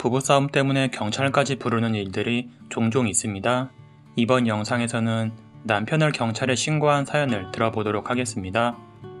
부부싸움 때문에 경찰까지 부르는 일들이 종종 있습니다. 이번 영상에서는 남편을 경찰에 신고한 사연을 들어보도록 하겠습니다.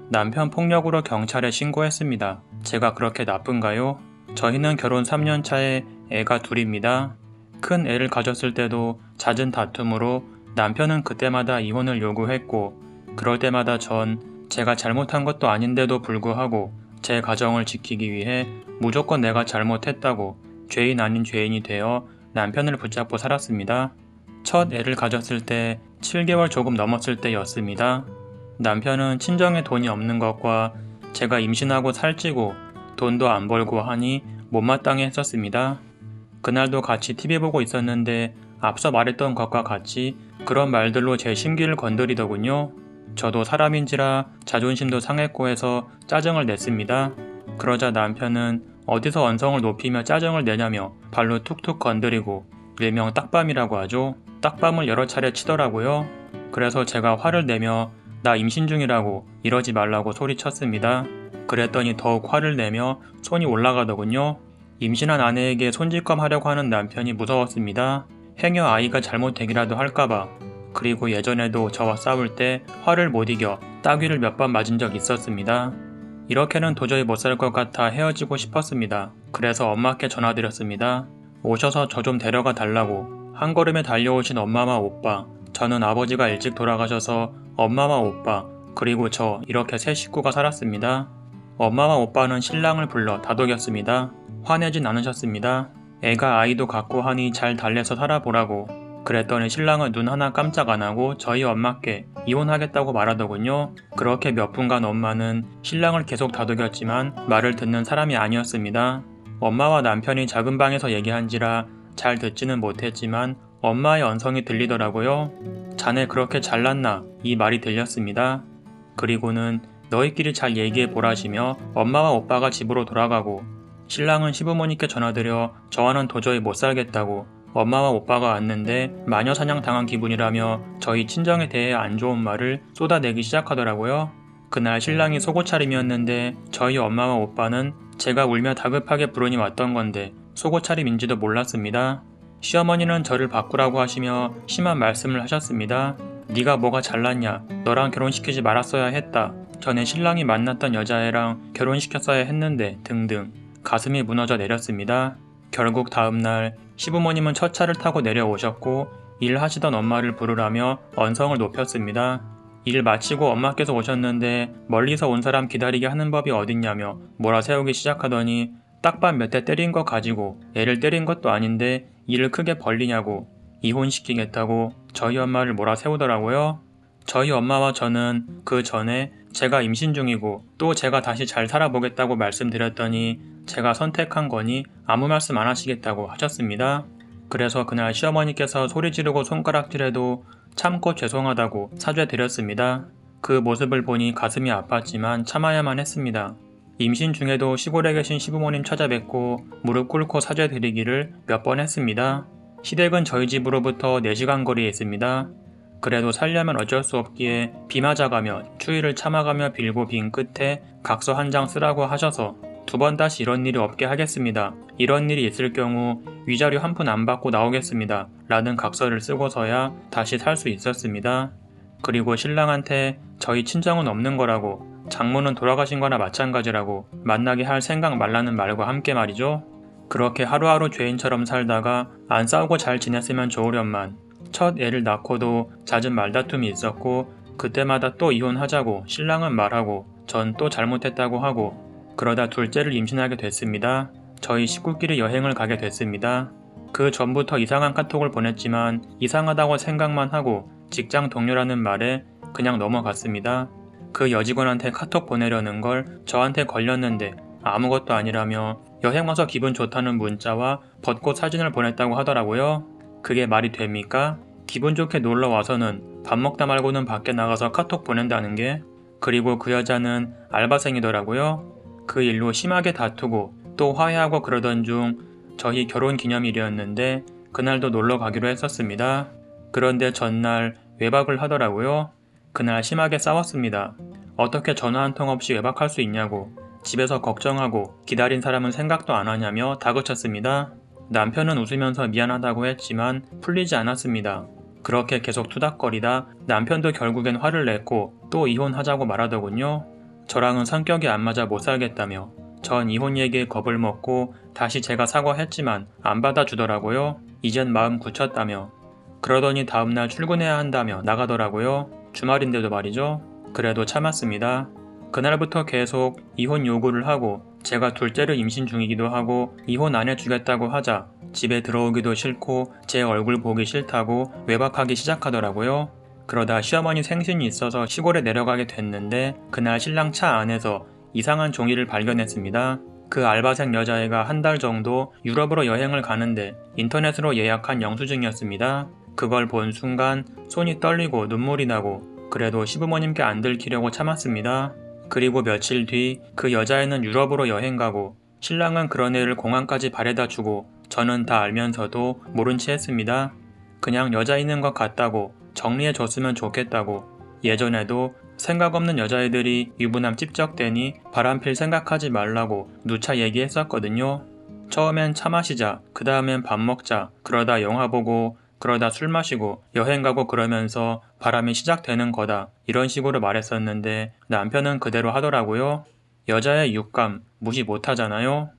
남편 폭력으로 경찰에 신고했습니다. 제가 그렇게 나쁜가요? 저희는 결혼 3년 차에 애가 둘입니다. 큰 애를 가졌을 때도 잦은 다툼으로 남편은 그때마다 이혼을 요구했고 그럴 때마다 전 제가 잘못한 것도 아닌데도 불구하고 제 가정을 지키기 위해 무조건 내가 잘못했다고 죄인 아닌 죄인이 되어 남편을 붙잡고 살았습니다. 첫 애를 가졌을 때 7개월 조금 넘었을 때였습니다. 남편은 친정에 돈이 없는 것과 제가 임신하고 살찌고 돈도 안 벌고 하니 못마땅해 했었습니다. 그날도 같이 TV 보고 있었는데 앞서 말했던 것과 같이 그런 말들로 제 심기를 건드리더군요. 저도 사람인지라 자존심도 상했고 해서 짜증을 냈습니다. 그러자 남편은 어디서 언성을 높이며 짜증을 내냐며 발로 툭툭 건드리고 일명 딱밤이라고 하죠. 딱밤을 여러 차례 치더라고요. 그래서 제가 화를 내며 나 임신 중이라고 이러지 말라고 소리쳤습니다. 그랬더니 더욱 화를 내며 손이 올라가더군요. 임신한 아내에게 손짓검 하려고 하는 남편이 무서웠습니다. 행여 아이가 잘못되기라도 할까봐. 그리고 예전에도 저와 싸울 때 화를 못 이겨 따귀를 몇 번 맞은 적 있었습니다. 이렇게는 도저히 못 살 것 같아 헤어지고 싶었습니다. 그래서 엄마께 전화드렸습니다. 오셔서 저 좀 데려가 달라고. 한 걸음에 달려오신 엄마와 오빠. 저는 아버지가 일찍 돌아가셔서 엄마와 오빠, 그리고 저 이렇게 세 식구가 살았습니다. 엄마와 오빠는 신랑을 불러 다독였습니다. 화내진 않으셨습니다. 애가 아이도 갖고 하니 잘 달래서 살아보라고. 그랬더니 신랑은 눈 하나 깜짝 안 하고 저희 엄마께 이혼하겠다고 말하더군요. 그렇게 몇 분간 엄마는 신랑을 계속 다독였지만 말을 듣는 사람이 아니었습니다. 엄마와 남편이 작은 방에서 얘기한지라 잘 듣지는 못했지만 엄마의 언성이 들리더라고요. 자네 그렇게 잘났나? 이 말이 들렸습니다. 그리고는 너희끼리 잘 얘기해 보라시며 엄마와 오빠가 집으로 돌아가고 신랑은 시부모님께 전화드려 저와는 도저히 못 살겠다고 엄마와 오빠가 왔는데 마녀 사냥 당한 기분이라며 저희 친정에 대해 안 좋은 말을 쏟아내기 시작하더라고요. 그날 신랑이 속옷 차림이었는데 저희 엄마와 오빠는 제가 울며 다급하게 부르니 왔던 건데 속옷 차림인지도 몰랐습니다. 시어머니는 저를 바꾸라고 하시며 심한 말씀을 하셨습니다. 네가 뭐가 잘났냐? 너랑 결혼시키지 말았어야 했다. 전에 신랑이 만났던 여자애랑 결혼시켰어야 했는데 등등 가슴이 무너져 내렸습니다. 결국 다음날 시부모님은 첫 차를 타고 내려오셨고 일하시던 엄마를 부르라며 언성을 높였습니다. 일 마치고 엄마께서 오셨는데 멀리서 온 사람 기다리게 하는 법이 어딨냐며 몰아세우기 시작하더니 딱밤 몇 대 때린 거 가지고 애를 때린 것도 아닌데 일을 크게 벌리냐고 이혼시키겠다고 저희 엄마를 몰아세우더라고요. 저희 엄마와 저는 그 전에 제가 임신 중이고 또 제가 다시 잘 살아보겠다고 말씀드렸더니 제가 선택한 거니 아무 말씀 안 하시겠다고 하셨습니다. 그래서 그날 시어머니께서 소리 지르고 손가락질해도 참고 죄송하다고 사죄드렸습니다. 그 모습을 보니 가슴이 아팠지만 참아야만 했습니다. 임신 중에도 시골에 계신 시부모님 찾아뵙고 무릎 꿇고 사죄드리기를 몇 번 했습니다. 시댁은 저희 집으로부터 4시간 거리에 있습니다. 그래도 살려면 어쩔 수 없기에 비 맞아가며 추위를 참아가며 빌고 빈 끝에 각서 한 장 쓰라고 하셔서 두 번 다시 이런 일이 없게 하겠습니다. 이런 일이 있을 경우 위자료 한 푼 안 받고 나오겠습니다. 라는 각서를 쓰고서야 다시 살 수 있었습니다. 그리고 신랑한테 저희 친정은 없는 거라고 장모는 돌아가신 거나 마찬가지라고 만나게 할 생각 말라는 말과 함께 말이죠. 그렇게 하루하루 죄인처럼 살다가 안 싸우고 잘 지냈으면 좋으련만 첫 애를 낳고도 잦은 말다툼이 있었고 그때마다 또 이혼하자고 신랑은 말하고 전 또 잘못했다고 하고 그러다 둘째를 임신하게 됐습니다. 저희 식구끼리 여행을 가게 됐습니다. 그 전부터 이상한 카톡을 보냈지만 이상하다고 생각만 하고 직장 동료라는 말에 그냥 넘어갔습니다. 그 여직원한테 카톡 보내려는 걸 저한테 걸렸는데 아무것도 아니라며 여행 와서 기분 좋다는 문자와 벚꽃 사진을 보냈다고 하더라고요. 그게 말이 됩니까? 기분 좋게 놀러 와서는 밥 먹다 말고는 밖에 나가서 카톡 보낸다는 게 그리고 그 여자는 알바생이더라고요. 그 일로 심하게 다투고 또 화해하고 그러던 중 저희 결혼 기념일이었는데 그날도 놀러 가기로 했었습니다. 그런데 전날 외박을 하더라고요. 그날 심하게 싸웠습니다. 어떻게 전화 한 통 없이 외박할 수 있냐고 집에서 걱정하고 기다린 사람은 생각도 안 하냐며 다그쳤습니다. 남편은 웃으면서 미안하다고 했지만 풀리지 않았습니다. 그렇게 계속 투닥거리다 남편도 결국엔 화를 냈고 또 이혼하자고 말하더군요. 저랑은 성격이 안 맞아 못 살겠다며 전 이혼 얘기에 겁을 먹고 다시 제가 사과했지만 안 받아주더라고요. 이젠 마음 굳혔다며 그러더니 다음날 출근해야 한다며 나가더라고요. 주말인데도 말이죠. 그래도 참았습니다. 그날부터 계속 이혼 요구를 하고 제가 둘째를 임신 중이기도 하고 이혼 안 해주겠다고 하자 집에 들어오기도 싫고 제 얼굴 보기 싫다고 외박하기 시작하더라고요. 그러다 시어머니 생신이 있어서 시골에 내려가게 됐는데 그날 신랑 차 안에서 이상한 종이를 발견했습니다. 그 알바생 여자애가 한 달 정도 유럽으로 여행을 가는데 인터넷으로 예약한 영수증이었습니다. 그걸 본 순간 손이 떨리고 눈물이 나고 그래도 시부모님께 안 들키려고 참았습니다. 그리고 며칠 뒤 그 여자애는 유럽으로 여행 가고 신랑은 그런 애를 공항까지 바래다 주고 저는 다 알면서도 모른 채 했습니다. 그냥 여자 있는 것 같다고 정리해 줬으면 좋겠다고 예전에도 생각 없는 여자애들이 유부남 찝적대니 바람필 생각하지 말라고 누차 얘기했었거든요. 처음엔 차 마시자, 그 다음엔 밥 먹자, 그러다 영화 보고, 그러다 술 마시고, 여행 가고 그러면서 바람이 시작되는 거다. 이런 식으로 말했었는데 남편은 그대로 하더라고요. 여자의 육감 무시 못 하잖아요.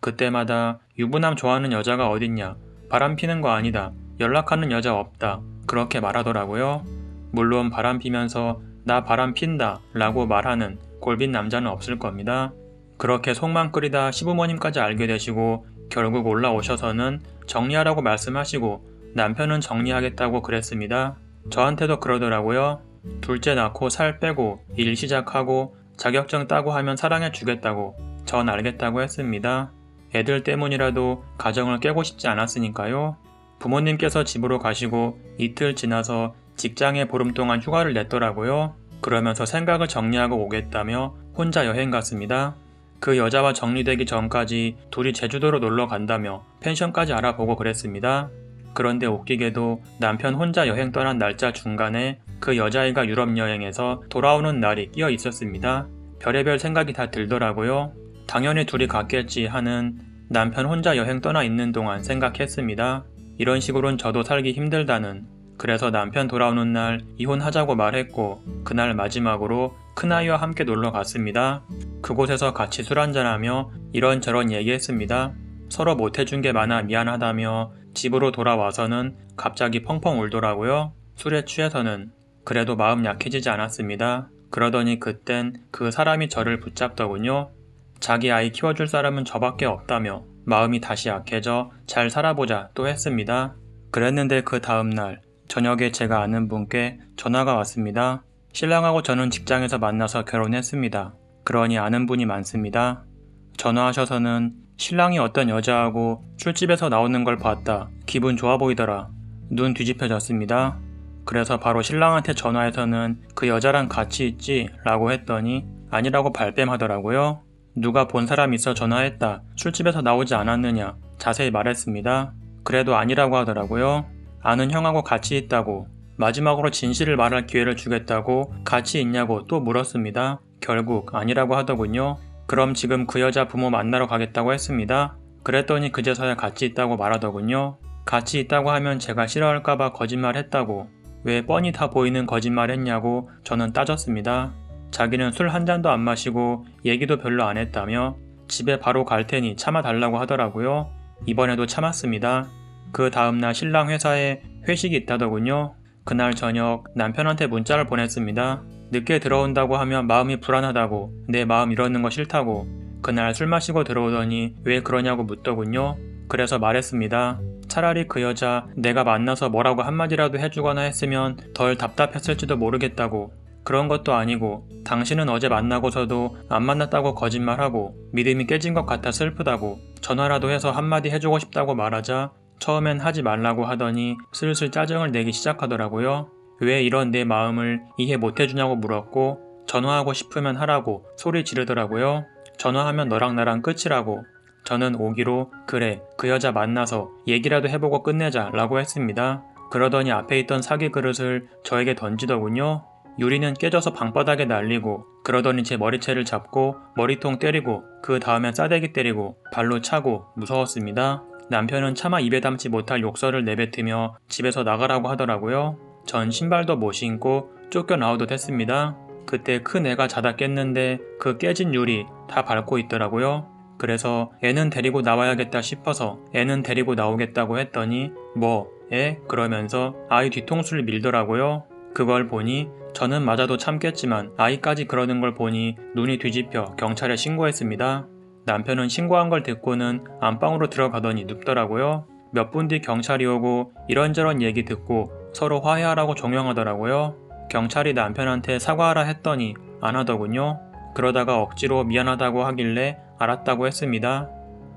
그때마다 유부남 좋아하는 여자가 어딨냐. 바람 피는 거 아니다. 연락하는 여자 없다. 그렇게 말하더라고요. 물론 바람 피면서 나 바람 핀다 라고 말하는 골빈 남자는 없을 겁니다. 그렇게 속만 끓이다 시부모님까지 알게 되시고 결국 올라오셔서는 정리하라고 말씀하시고 남편은 정리하겠다고 그랬습니다. 저한테도 그러더라고요. 둘째 낳고 살 빼고 일 시작하고 자격증 따고 하면 사랑해 주겠다고 전 알겠다고 했습니다. 애들 때문이라도 가정을 깨고 싶지 않았으니까요. 부모님께서 집으로 가시고 이틀 지나서 직장에 보름 동안 휴가를 냈더라고요. 그러면서 생각을 정리하고 오겠다며 혼자 여행 갔습니다. 그 여자와 정리되기 전까지 둘이 제주도로 놀러 간다며 펜션까지 알아보고 그랬습니다. 그런데 웃기게도 남편 혼자 여행 떠난 날짜 중간에 그 여자애가 유럽 여행에서 돌아오는 날이 끼어 있었습니다. 별의별 생각이 다 들더라고요. 당연히 둘이 갔겠지 하는 남편 혼자 여행 떠나 있는 동안 생각했습니다. 이런 식으론 저도 살기 힘들다는 그래서 남편 돌아오는 날 이혼하자고 말했고 그날 마지막으로 큰아이와 함께 놀러 갔습니다. 그곳에서 같이 술 한잔하며 이런저런 얘기했습니다. 서로 못해준 게 많아 미안하다며 집으로 돌아와서는 갑자기 펑펑 울더라고요. 술에 취해서는 그래도 마음 약해지지 않았습니다. 그러더니 그땐 그 사람이 저를 붙잡더군요. 자기 아이 키워줄 사람은 저밖에 없다며 마음이 다시 약해져 잘 살아보자 또 했습니다. 그랬는데 그 다음날 저녁에 제가 아는 분께 전화가 왔습니다. 신랑하고 저는 직장에서 만나서 결혼했습니다. 그러니 아는 분이 많습니다. 전화하셔서는 신랑이 어떤 여자하고 술집에서 나오는 걸 봤다. 기분 좋아 보이더라. 눈 뒤집혀졌습니다. 그래서 바로 신랑한테 전화해서는 그 여자랑 같이 있지? 라고 했더니 아니라고 발뺌하더라고요. 누가 본 사람 있어 전화했다. 술집에서 나오지 않았느냐. 자세히 말했습니다. 그래도 아니라고 하더라고요. 아는 형하고 같이 있다고. 마지막으로 진실을 말할 기회를 주겠다고 같이 있냐고 또 물었습니다. 결국 아니라고 하더군요. 그럼 지금 그 여자 부모 만나러 가겠다고 했습니다. 그랬더니 그제서야 같이 있다고 말하더군요. 같이 있다고 하면 제가 싫어할까봐 거짓말 했다고. 왜 뻔히 다 보이는 거짓말 했냐고 저는 따졌습니다. 자기는 술 한 잔도 안 마시고 얘기도 별로 안 했다며 집에 바로 갈 테니 참아달라고 하더라고요. 이번에도 참았습니다. 그 다음날 신랑 회사에 회식이 있다더군요. 그날 저녁 남편한테 문자를 보냈습니다. 늦게 들어온다고 하면 마음이 불안하다고 내 마음 이러는 거 싫다고 그날 술 마시고 들어오더니 왜 그러냐고 묻더군요. 그래서 말했습니다. 차라리 그 여자 내가 만나서 뭐라고 한마디라도 해주거나 했으면 덜 답답했을지도 모르겠다고 그런 것도 아니고 당신은 어제 만나고서도 안 만났다고 거짓말하고 믿음이 깨진 것 같아 슬프다고 전화라도 해서 한마디 해주고 싶다고 말하자 처음엔 하지 말라고 하더니 슬슬 짜증을 내기 시작하더라고요. 왜 이런 내 마음을 이해 못해주냐고 물었고 전화하고 싶으면 하라고 소리 지르더라고요. 전화하면 너랑 나랑 끝이라고 저는 오기로 그래 그 여자 만나서 얘기라도 해보고 끝내자 라고 했습니다. 그러더니 앞에 있던 사기 그릇을 저에게 던지더군요. 유리는 깨져서 방바닥에 날리고 그러더니 제 머리채를 잡고 머리통 때리고 그 다음엔 싸대기 때리고 발로 차고 무서웠습니다. 남편은 차마 입에 담지 못할 욕설을 내뱉으며 집에서 나가라고 하더라고요. 전 신발도 못 신고 쫓겨나오듯 했습니다. 그때 큰 애가 자다 깼는데 그 깨진 유리 다 밟고 있더라고요. 그래서 애는 데리고 나와야겠다 싶어서 애는 데리고 나오겠다고 했더니 뭐, 애? 그러면서 아이 뒤통수를 밀더라고요. 그걸 보니 저는 맞아도 참겠지만 아이까지 그러는 걸 보니 눈이 뒤집혀 경찰에 신고했습니다. 남편은 신고한 걸 듣고는 안방으로 들어가더니 눕더라고요. 몇 분 뒤 경찰이 오고 이런저런 얘기 듣고 서로 화해하라고 종용하더라고요. 경찰이 남편한테 사과하라 했더니 안 하더군요. 그러다가 억지로 미안하다고 하길래 알았다고 했습니다.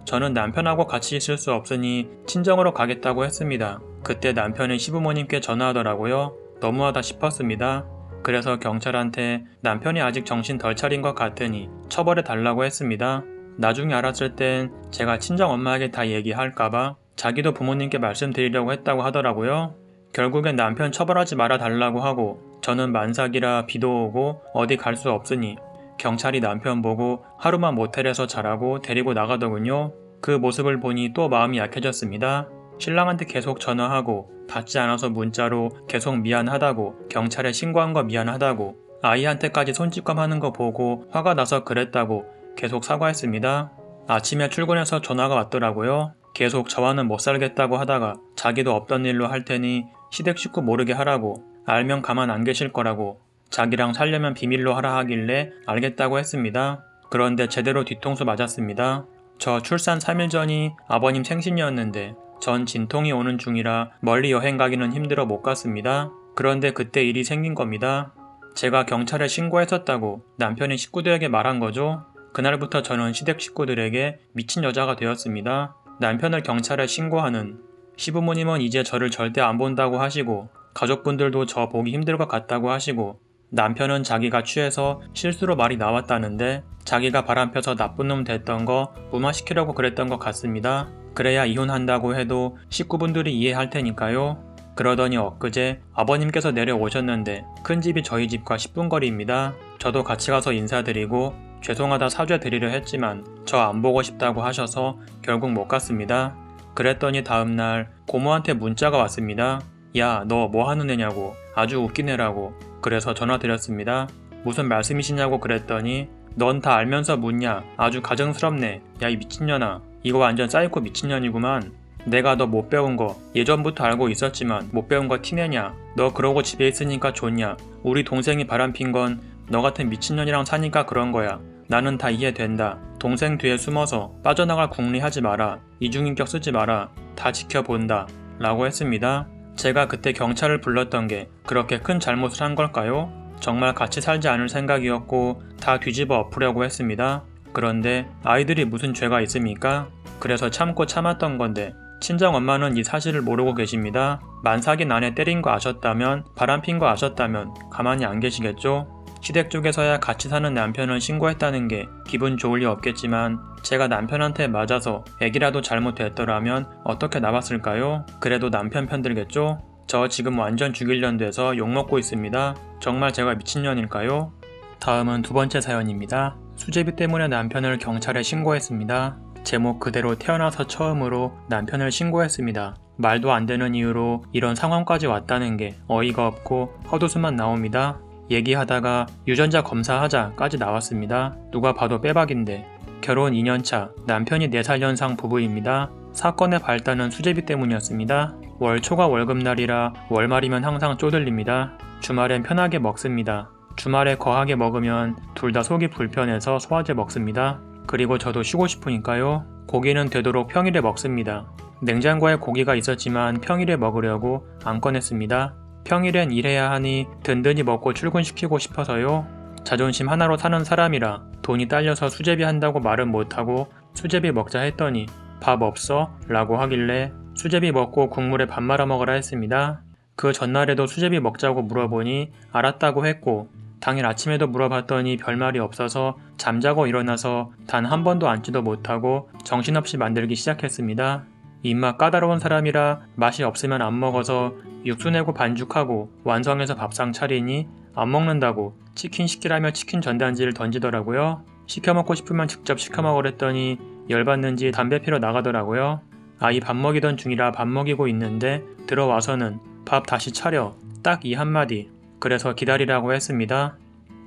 저는 남편하고 같이 있을 수 없으니 친정으로 가겠다고 했습니다. 그때 남편은 시부모님께 전화하더라고요. 너무하다 싶었습니다. 그래서 경찰한테 남편이 아직 정신 덜 차린 것 같으니 처벌해 달라고 했습니다. 나중에 알았을 땐 제가 친정 엄마에게 다 얘기할까봐 자기도 부모님께 말씀드리려고 했다고 하더라고요. 결국엔 남편 처벌하지 말아 달라고 하고 저는 만삭이라 비도 오고 어디 갈 수 없으니 경찰이 남편 보고 하루만 모텔에서 자라고 데리고 나가더군요. 그 모습을 보니 또 마음이 약해졌습니다. 신랑한테 계속 전화하고 받지 않아서 문자로 계속 미안하다고 경찰에 신고한 거 미안하다고 아이한테까지 손짓감 하는 거 보고 화가 나서 그랬다고 계속 사과했습니다. 아침에 출근해서 전화가 왔더라고요. 계속 저와는 못 살겠다고 하다가 자기도 없던 일로 할 테니 시댁 식구 모르게 하라고 알면 가만 안 계실 거라고 자기랑 살려면 비밀로 하라 하길래 알겠다고 했습니다. 그런데 제대로 뒤통수 맞았습니다. 저 출산 3일 전이 아버님 생신이었는데 전 진통이 오는 중이라 멀리 여행 가기는 힘들어 못 갔습니다. 그런데 그때 일이 생긴 겁니다. 제가 경찰에 신고했었다고 남편이 식구들에게 말한 거죠. 그날부터 저는 시댁 식구들에게 미친 여자가 되었습니다. 남편을 경찰에 신고하는 시부모님은 이제 저를 절대 안 본다고 하시고 가족분들도 저 보기 힘들 것 같다고 하시고 남편은 자기가 취해서 실수로 말이 나왔다는데 자기가 바람펴서 나쁜 놈 됐던 거 무마시키려고 그랬던 것 같습니다. 그래야 이혼한다고 해도 식구분들이 이해할 테니까요. 그러더니 엊그제 아버님께서 내려오셨는데 큰 집이 저희 집과 10분 거리입니다. 저도 같이 가서 인사드리고 죄송하다 사죄드리려 했지만 저 안 보고 싶다고 하셔서 결국 못 갔습니다. 그랬더니 다음날 고모한테 문자가 왔습니다. 야, 너 뭐 하는 애냐고. 아주 웃긴 애라고. 그래서 전화 드렸습니다. 무슨 말씀이시냐고 그랬더니 넌 다 알면서 묻냐. 아주 가정스럽네. 야, 이 미친년아. 이거 완전 사이코 미친년이구만. 내가 너 못 배운 거 예전부터 알고 있었지만 못 배운 거 티내냐. 너 그러고 집에 있으니까 좋냐. 우리 동생이 바람핀 건 너 같은 미친년이랑 사니까 그런 거야. 나는 다 이해된다. 동생 뒤에 숨어서 빠져나갈 궁리하지 마라. 이중인격 쓰지 마라. 다 지켜본다. 라고 했습니다. 제가 그때 경찰을 불렀던 게 그렇게 큰 잘못을 한 걸까요? 정말 같이 살지 않을 생각이었고 다 뒤집어 엎으려고 했습니다. 그런데 아이들이 무슨 죄가 있습니까? 그래서 참고 참았던 건데 친정 엄마는 이 사실을 모르고 계십니다. 만삭인 아내 때린 거 아셨다면 바람핀 거 아셨다면 가만히 안 계시겠죠? 시댁 쪽에서야 같이 사는 남편을 신고했다는 게 기분 좋을 리 없겠지만 제가 남편한테 맞아서 애기라도 잘못됐더라면 어떻게 나왔을까요? 그래도 남편 편들겠죠? 저 지금 완전 죽일년 돼서 욕먹고 있습니다. 정말 제가 미친년일까요? 다음은 두 번째 사연입니다. 수제비 때문에 남편을 경찰에 신고했습니다. 제목 그대로 태어나서 처음으로 남편을 신고했습니다. 말도 안 되는 이유로 이런 상황까지 왔다는 게 어이가 없고 헛웃음만 나옵니다. 얘기하다가 유전자 검사하자까지 나왔습니다. 누가 봐도 빼박인데 결혼 2년차 남편이 4살 연상 부부입니다. 사건의 발단은 수제비 때문이었습니다. 월 초가 월급날이라 월말이면 항상 쪼들립니다. 주말엔 편하게 먹습니다. 주말에 거하게 먹으면 둘 다 속이 불편해서 소화제 먹습니다. 그리고 저도 쉬고 싶으니까요. 고기는 되도록 평일에 먹습니다. 냉장고에 고기가 있었지만 평일에 먹으려고 안 꺼냈습니다. 평일엔 일해야 하니 든든히 먹고 출근시키고 싶어서요. 자존심 하나로 사는 사람이라 돈이 딸려서 수제비 한다고 말은 못하고 수제비 먹자 했더니 밥 없어? 라고 하길래 수제비 먹고 국물에 밥 말아 먹으라 했습니다. 그 전날에도 수제비 먹자고 물어보니 알았다고 했고 당일 아침에도 물어봤더니 별말이 없어서 잠자고 일어나서 단 한 번도 앉지도 못하고 정신없이 만들기 시작했습니다. 입맛 까다로운 사람이라 맛이 없으면 안 먹어서 육수 내고 반죽하고 완성해서 밥상 차리니 안 먹는다고 치킨 시키라며 치킨 전단지를 던지더라고요. 시켜 먹고 싶으면 직접 시켜 먹으랬더니 열받는지 담배 피러 나가더라고요. 아이 밥 먹이던 중이라 밥 먹이고 있는데 들어와서는 밥 다시 차려 딱 이 한마디 그래서 기다리라고 했습니다.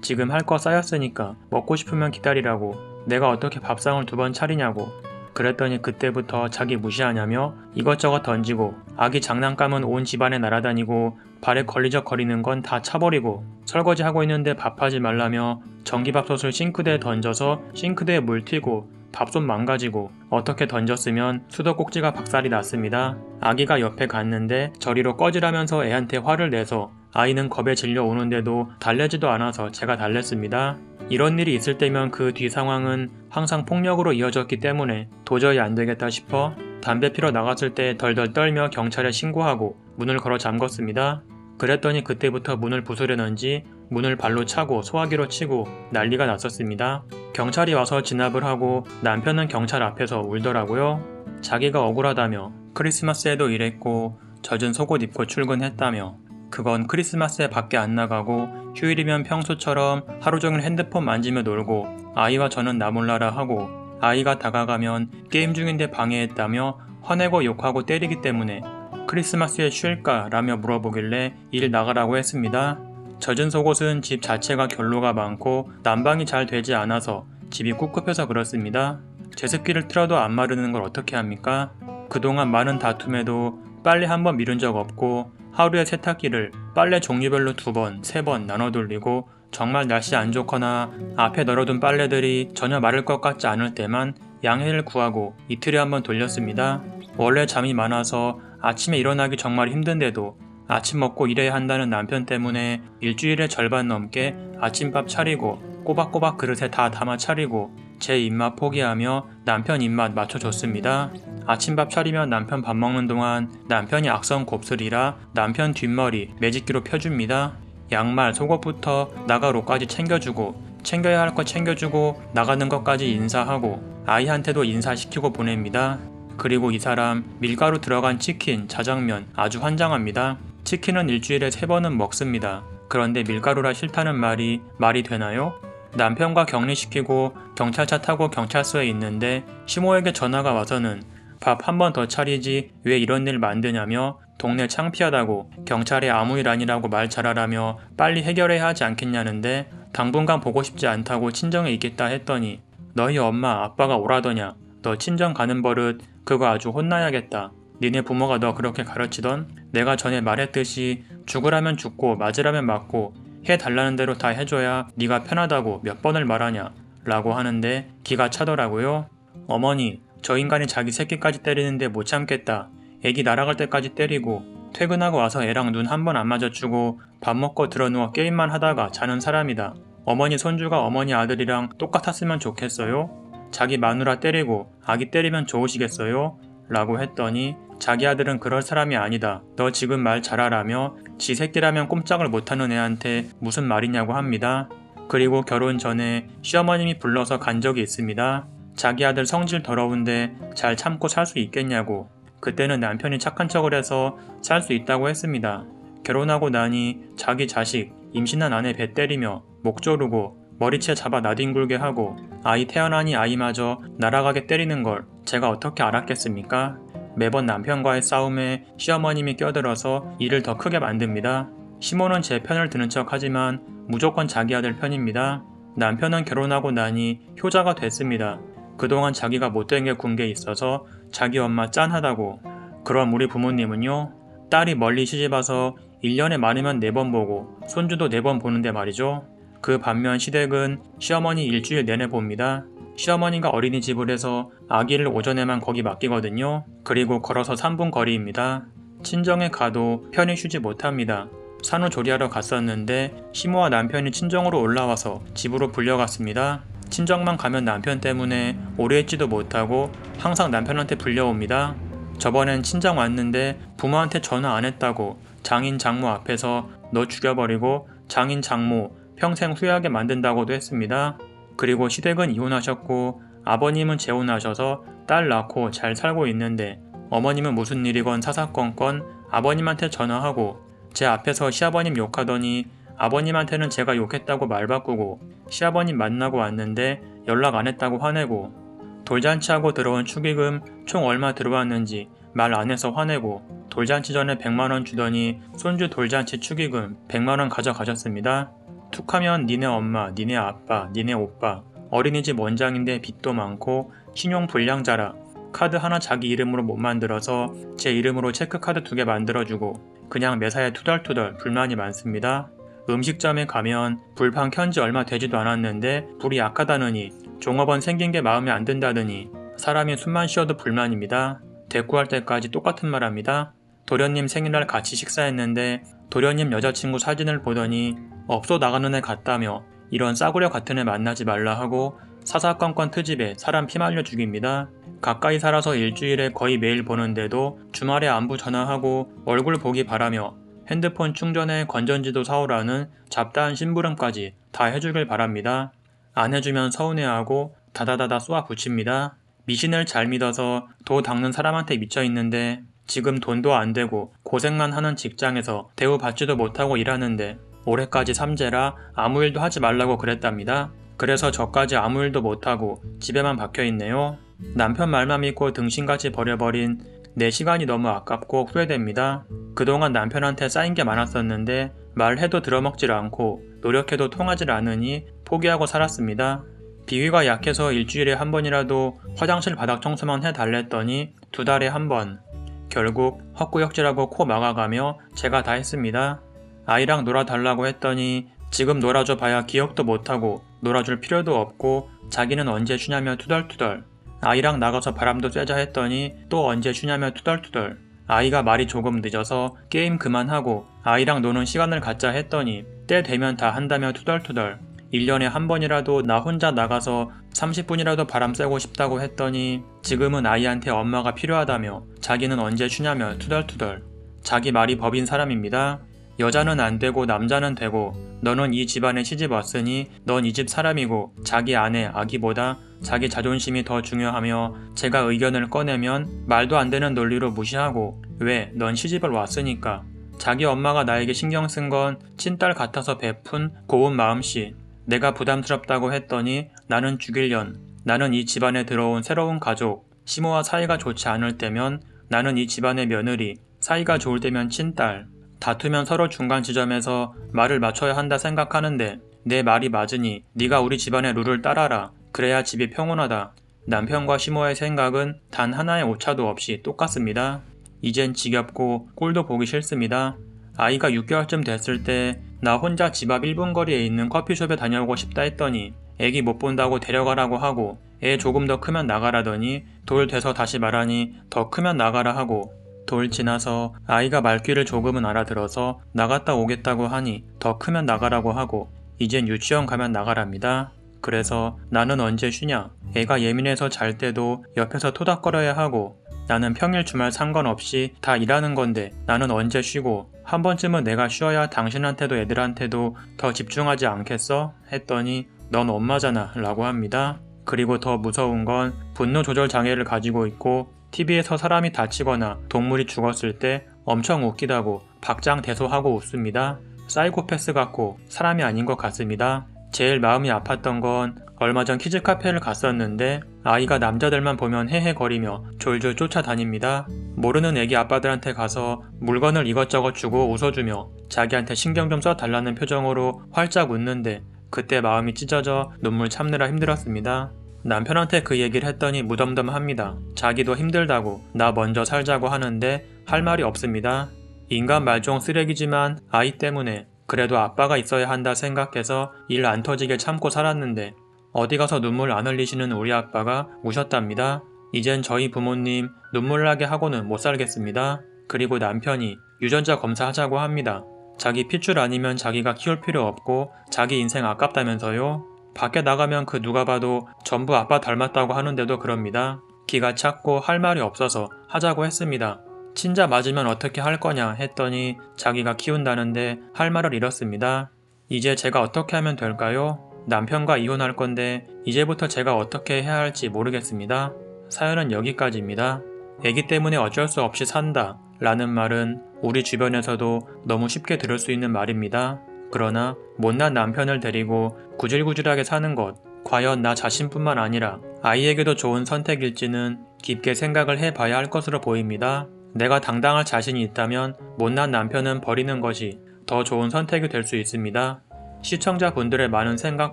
지금 할 거 쌓였으니까 먹고 싶으면 기다리라고 내가 어떻게 밥상을 두 번 차리냐고 그랬더니 그때부터 자기 무시하냐며 이것저것 던지고 아기 장난감은 온 집안에 날아다니고 발에 걸리적거리는 건 다 차버리고 설거지하고 있는데 밥하지 말라며 전기밥솥을 싱크대에 던져서 싱크대에 물 튀고 밥솥 망가지고 어떻게 던졌으면 수도꼭지가 박살이 났습니다. 아기가 옆에 갔는데 저리로 꺼지라면서 애한테 화를 내서 아이는 겁에 질려 오는데도 달래지도 않아서 제가 달랬습니다. 이런 일이 있을 때면 그 뒤 상황은 항상 폭력으로 이어졌기 때문에 도저히 안 되겠다 싶어 담배 피러 나갔을 때 덜덜 떨며 경찰에 신고하고 문을 걸어 잠궜습니다. 그랬더니 그때부터 문을 부수려는지 문을 발로 차고 소화기로 치고 난리가 났었습니다. 경찰이 와서 진압을 하고 남편은 경찰 앞에서 울더라고요. 자기가 억울하다며 크리스마스에도 일했고 젖은 속옷 입고 출근했다며 그건 크리스마스에 밖에 안 나가고 휴일이면 평소처럼 하루 종일 핸드폰 만지며 놀고 아이와 저는 나 몰라라 하고 아이가 다가가면 게임 중인데 방해했다며 화내고 욕하고 때리기 때문에 크리스마스에 쉴까? 라며 물어보길래 일 나가라고 했습니다. 젖은 속옷은 집 자체가 결로가 많고 난방이 잘 되지 않아서 집이 꿉꿉해서 그렇습니다. 제습기를 틀어도 안 마르는 걸 어떻게 합니까? 그동안 많은 다툼에도 빨래 한 번 미룬 적 없고 하루에 세탁기를 빨래 종류별로 두 번, 세 번 나눠 돌리고 정말 날씨 안 좋거나 앞에 널어둔 빨래들이 전혀 마를 것 같지 않을 때만 양해를 구하고 이틀에 한 번 돌렸습니다. 원래 잠이 많아서 아침에 일어나기 정말 힘든데도 아침 먹고 일해야 한다는 남편 때문에 일주일에 절반 넘게 아침밥 차리고 꼬박꼬박 그릇에 다 담아 차리고 제 입맛 포기하며 남편 입맛 맞춰줬습니다. 아침밥 차리면 남편 밥 먹는 동안 남편이 악성 곱슬이라 남편 뒷머리 매직기로 펴줍니다. 양말, 속옷부터 나가로까지 챙겨주고 챙겨야 할거 챙겨주고 나가는 것까지 인사하고 아이한테도 인사시키고 보냅니다. 그리고 이 사람 밀가루 들어간 치킨, 자장면 아주 환장합니다. 치킨은 일주일에 세 번은 먹습니다. 그런데 밀가루라 싫다는 말이 말이 되나요? 남편과 격리시키고 경찰차 타고 경찰서에 있는데 시모에게 전화가 와서는 밥 한 번 더 차리지. 왜 이런 일 만드냐며 동네 창피하다고 경찰에 아무 일 아니라고 말 잘하라며 빨리 해결해야 하지 않겠냐는데 당분간 보고 싶지 않다고 친정에 있겠다 했더니 너희 엄마 아빠가 오라더냐. 너 친정 가는 버릇 그거 아주 혼나야겠다. 니네 부모가 너 그렇게 가르치던 내가 전에 말했듯이 죽으라면 죽고 맞으라면 맞고 해달라는 대로 다 해줘야 네가 편하다고 몇 번을 말하냐 라고 하는데 기가 차더라고요. 어머니 저 인간이 자기 새끼까지 때리는데 못 참겠다. 애기 날아갈 때까지 때리고 퇴근하고 와서 애랑 눈 한 번 안 마주치고 밥 먹고 들어누워 게임만 하다가 자는 사람이다. 어머니 손주가 어머니 아들이랑 똑같았으면 좋겠어요? 자기 마누라 때리고 아기 때리면 좋으시겠어요? 라고 했더니 자기 아들은 그럴 사람이 아니다. 너 지금 말 잘하라며 지 새끼라면 꼼짝을 못하는 애한테 무슨 말이냐고 합니다. 그리고 결혼 전에 시어머님이 불러서 간 적이 있습니다. 자기 아들 성질 더러운데 잘 참고 살 수 있겠냐고. 그때는 남편이 착한 척을 해서 살 수 있다고 했습니다. 결혼하고 나니 자기 자식, 임신한 아내 배 때리며 목 조르고 머리채 잡아 나뒹굴게 하고 아이 태어나니 아이마저 날아가게 때리는 걸 제가 어떻게 알았겠습니까? 매번 남편과의 싸움에 시어머님이 껴들어서 일을 더 크게 만듭니다. 시모는 제 편을 드는 척 하지만 무조건 자기 아들 편입니다. 남편은 결혼하고 나니 효자가 됐습니다. 그동안 자기가 못된 게 군 게 있어서 자기 엄마 짠하다고. 그럼 우리 부모님은요? 딸이 멀리 시집와서 1년에 많으면 4번 보고 손주도 4번 보는데 말이죠. 그 반면 시댁은 시어머니 일주일 내내 봅니다. 시어머니가 어린이집을 해서 아기를 오전에만 거기 맡기거든요. 그리고 걸어서 3분 거리입니다. 친정에 가도 편히 쉬지 못합니다. 산후조리하러 갔었는데 시모와 남편이 친정으로 올라와서 집으로 불려갔습니다. 친정만 가면 남편 때문에 오래 있지도 못하고 항상 남편한테 불려옵니다. 저번엔 친정 왔는데 부모한테 전화 안 했다고 장인 장모 앞에서 너 죽여버리고 장인 장모 평생 후회하게 만든다고도 했습니다. 그리고 시댁은 이혼하셨고 아버님은 재혼하셔서 딸 낳고 잘 살고 있는데 어머님은 무슨 일이건 사사건건 아버님한테 전화하고 제 앞에서 시아버님 욕하더니 아버님한테는 제가 욕했다고 말 바꾸고 시아버님 만나고 왔는데 연락 안 했다고 화내고 돌잔치하고 들어온 축의금 총 얼마 들어왔는지 말 안 해서 화내고 돌잔치 전에 100만원 주더니 손주 돌잔치 축의금 100만원 가져가셨습니다. 툭하면 니네 엄마, 니네 아빠, 니네 오빠 어린이집 원장인데 빚도 많고 신용 불량자라 카드 하나 자기 이름으로 못 만들어서 제 이름으로 체크카드 두 개 만들어주고 그냥 매사에 투덜투덜 불만이 많습니다. 음식점에 가면 불판 켠지 얼마 되지도 않았는데 불이 약하다느니 종업원 생긴 게 마음에 안 든다더니 사람이 숨만 쉬어도 불만입니다. 대꾸할 때까지 똑같은 말 합니다. 도련님 생일날 같이 식사했는데 도련님 여자친구 사진을 보더니 업소 나가는 애 같다며 이런 싸구려 같은 애 만나지 말라 하고 사사건건 트집에 사람 피말려 죽입니다. 가까이 살아서 일주일에 거의 매일 보는데도 주말에 안부 전화하고 얼굴 보기 바라며 핸드폰 충전에 건전지도 사오라는 잡다한 심부름까지 다 해주길 바랍니다. 안 해주면 서운해하고 다다다다 쏘아 붙입니다. 미신을 잘 믿어서 도 닦는 사람한테 미쳐 있는데 지금 돈도 안 되고 고생만 하는 직장에서 대우받지도 못하고 일하는데 올해까지 삼재라 아무 일도 하지 말라고 그랬답니다. 그래서 저까지 아무 일도 못하고 집에만 박혀 있네요. 남편 말만 믿고 등신같이 버려버린 내 시간이 너무 아깝고 후회됩니다. 그동안 남편한테 쌓인 게 많았었는데 말해도 들어먹질 않고 노력해도 통하질 않으니 포기하고 살았습니다. 비위가 약해서 일주일에 한 번이라도 화장실 바닥 청소만 해달랬더니 두 달에 한 번. 결국 헛구역질하고 코 막아가며 제가 다 했습니다. 아이랑 놀아달라고 했더니 지금 놀아줘 봐야 기억도 못하고 놀아줄 필요도 없고 자기는 언제 쉬냐며 투덜투덜. 아이랑 나가서 바람도 쐬자 했더니 또 언제 쉬냐며 투덜투덜. 아이가 말이 조금 늦어서 게임 그만하고 아이랑 노는 시간을 갖자 했더니 때 되면 다 한다며 투덜투덜. 1년에 한 번이라도 나 혼자 나가서 30분이라도 바람 쐬고 싶다고 했더니 지금은 아이한테 엄마가 필요하다며 자기는 언제 쉬냐며 투덜투덜. 자기 말이 법인 사람입니다. 여자는 안 되고 남자는 되고 너는 이 집안에 시집 왔으니 넌 이 집 사람이고 자기 아내 아기보다 자기 자존심이 더 중요하며 제가 의견을 꺼내면 말도 안 되는 논리로 무시하고 왜 넌 시집을 왔으니까. 자기 엄마가 나에게 신경 쓴 건 친딸 같아서 베푼 고운 마음씨. 내가 부담스럽다고 했더니 나는 죽일년. 나는 이 집안에 들어온 새로운 가족. 시모와 사이가 좋지 않을 때면 나는 이 집안의 며느리. 사이가 좋을 때면 친딸. 다투면 서로 중간 지점에서 말을 맞춰야 한다 생각하는데 내 말이 맞으니 네가 우리 집안의 룰을 따라라. 그래야 집이 평온하다. 남편과 시모의 생각은 단 하나의 오차도 없이 똑같습니다. 이젠 지겹고 꼴도 보기 싫습니다. 아이가 6개월쯤 됐을 때 나 혼자 집 앞 1분 거리에 있는 커피숍에 다녀오고 싶다 했더니 애기 못 본다고 데려가라고 하고 애 조금 더 크면 나가라더니 돌 돼서 다시 말하니 더 크면 나가라 하고 돌 지나서 아이가 말귀를 조금은 알아들어서 나갔다 오겠다고 하니 더 크면 나가라고 하고 이젠 유치원 가면 나가랍니다. 그래서 나는 언제 쉬냐? 애가 예민해서 잘 때도 옆에서 토닥거려야 하고 나는 평일 주말 상관없이 다 일하는 건데 나는 언제 쉬고 한 번쯤은 내가 쉬어야 당신한테도 애들한테도 더 집중하지 않겠어? 했더니 넌 엄마잖아 라고 합니다. 그리고 더 무서운 건 분노 조절 장애를 가지고 있고 TV에서 사람이 다치거나 동물이 죽었을 때 엄청 웃기다고 박장대소하고 웃습니다. 사이코패스 같고 사람이 아닌 것 같습니다. 제일 마음이 아팠던 건 얼마 전 키즈 카페를 갔었는데 아이가 남자들만 보면 헤헤거리며 졸졸 쫓아다닙니다. 모르는 애기 아빠들한테 가서 물건을 이것저것 주고 웃어주며 자기한테 신경 좀 써달라는 표정으로 활짝 웃는데 그때 마음이 찢어져 눈물 참느라 힘들었습니다. 남편한테 그 얘기를 했더니 무덤덤합니다. 자기도 힘들다고 나 먼저 살자고 하는데 할 말이 없습니다. 인간 말종 쓰레기지만 아이 때문에 그래도 아빠가 있어야 한다 생각해서 일 안 터지게 참고 살았는데 어디 가서 눈물 안 흘리시는 우리 아빠가 우셨답니다. 이젠 저희 부모님 눈물 나게 하고는 못 살겠습니다. 그리고 남편이 유전자 검사하자고 합니다. 자기 핏줄 아니면 자기가 키울 필요 없고 자기 인생 아깝다면서요? 밖에 나가면 그 누가 봐도 전부 아빠 닮았다고 하는데도 그럽니다. 기가 찼고 할 말이 없어서 하자고 했습니다. 친자 맞으면 어떻게 할 거냐 했더니 자기가 키운다는데 할 말을 잃었습니다. 이제 제가 어떻게 하면 될까요? 남편과 이혼할 건데 이제부터 제가 어떻게 해야 할지 모르겠습니다. 사연은 여기까지입니다. 애기 때문에 어쩔 수 없이 산다 라는 말은 우리 주변에서도 너무 쉽게 들을 수 있는 말입니다. 그러나 못난 남편을 데리고 구질구질하게 사는 것 과연 나 자신뿐만 아니라 아이에게도 좋은 선택일지는 깊게 생각을 해봐야 할 것으로 보입니다. 내가 당당할 자신이 있다면 못난 남편은 버리는 것이 더 좋은 선택이 될 수 있습니다. 시청자분들의 많은 생각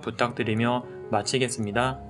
부탁드리며 마치겠습니다.